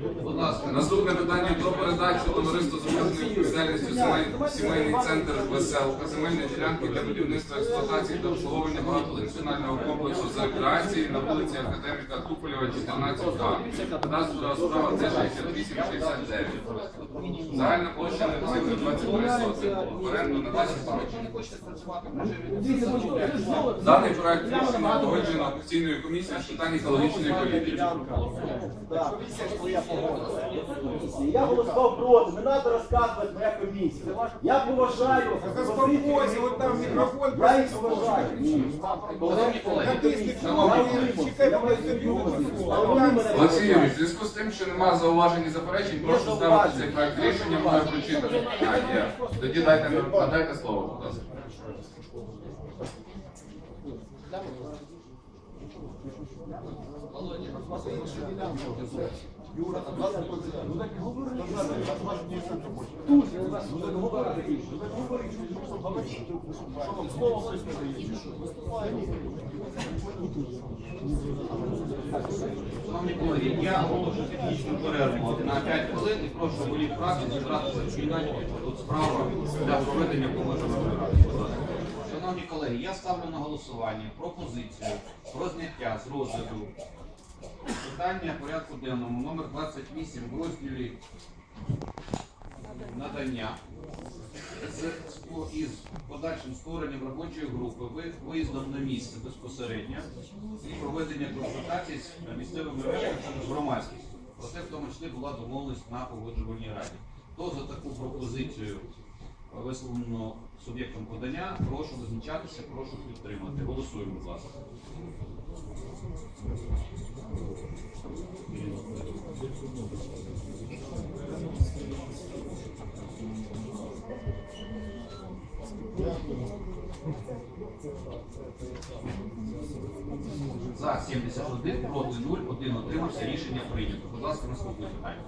Будь ласка, наступне питання про передачу товариству з обмеженою відповідальністю сімейний центр Веселка, земельної ділянки для будівництва експлуатації та обслуговування багатофункціонального комплексу з рекреації на вулиці Академіка Туполєва, 14А. Кадастрова справа Т-6869. Загальна площа необхідна 23 сотки. В оренду на 10 років. Даний проект рішення погоджено офіційною комісією з питань екологічної політики. Так. Я голосував проти, не треба розказувати моя комісія. Я поважаю. Заспокойся, вот там микрофон Я їх поважаю. Ні. В зв'язку з тим, що немає зауважень і заперечень, прошу ставити цей проект рішення, мною прочитати. А, є. Тоді дайте, надайте слово, будь ласка. Шановні колеги, я оголошую технічну перерву на 5 хвилин і прошу голів фракції зібратися в кімнаті. Тут справа для проведення погодженої ради. Шановні колеги, я ставлю на голосування пропозицію про зняття з розгляду питання порядку денному номер 28 в розділі надання із подальшим створенням робочої групи, ви- виїздом на місце безпосередньо і проведення консультацій з місцевими мешканцями з громадськістю. Про це в тому числі була домовленість на погоджувальній раді. Хто за таку пропозицію висловлену суб'єктом подання, прошу визначатися, прошу підтримати. Голосуємо, будь ласка. За 71, проти 0, один отримався. Рішення прийнято. Будь ласка, наступне питання.